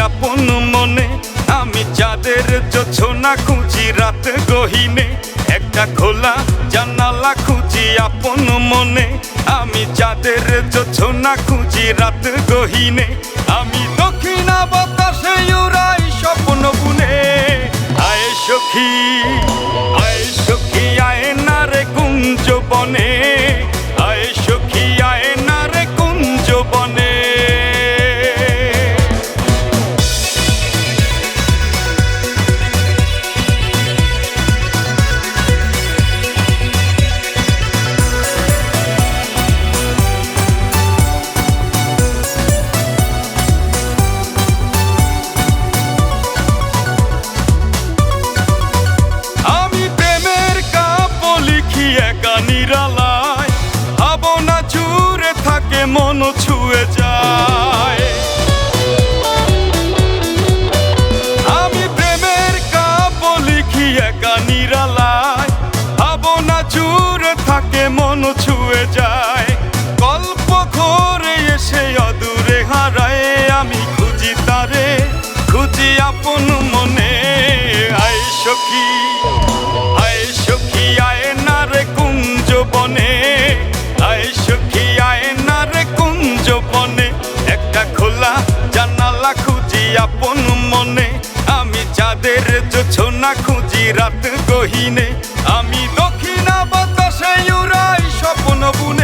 আপন মনে। আমি যাদের যোছনা খুঁজি রাত গহিনে। একটা খোলা জানালা খুঁজি আপন মনে। আমি যাদের যোছনা খুঁজি রাত গহিনে। আমি দক্ষিণা বাতাসে উড়াই স্বপ্ন বুনে। আয় সখী একা নিরালায়। ভাবনা জুড়ে থাকে মন ছুঁয়ে যায়। আমি প্রেমের কাব্য লিখি একা নিরালায়। ভাবনা জুড়ে থাকে মন ছুঁয়ে যায়। গল্প ঘরে এসে অদূরে হারায়, আমি খুঁজি তারে, খুঁজি আপন মনে। আয় সখী। যোছনা খুঁজি রাত গহিনে? আমি দক্ষিণা বাতাসে উড়াই স্বপ্ন বুনে।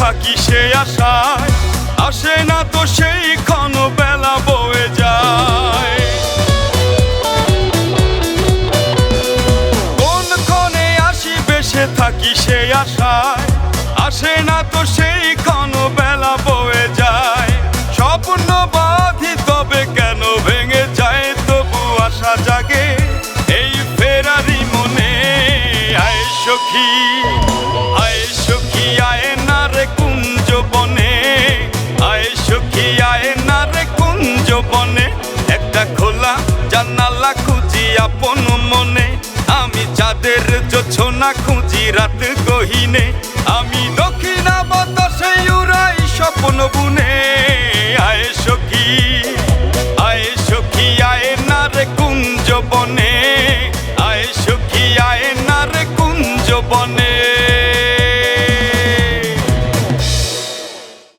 থাকি সে আশায়। আসে না তো সেই ক্ষণ বেলা বয়ে যায়। কোন ক্ষণে আসি সে থাকি সে আশায়। আসে না তো সেই ক্ষণ বেলা বয়ে যায়। স্বপ্ন বাধি তবে কেন ভেঙে যায়? তবু আশা জাগে এই ফেরারি মনে। আয় সখী। যোছনা খুঁজি রাত গহিনে? আমি দক্ষিণা বাতাসে উড়াই স্বপ্ন বুনে। আয় সখী আয় সখী, আয় না রে কুঞ্জ বনে। আয় সখী, আয় না রে কুঞ্জ বনে।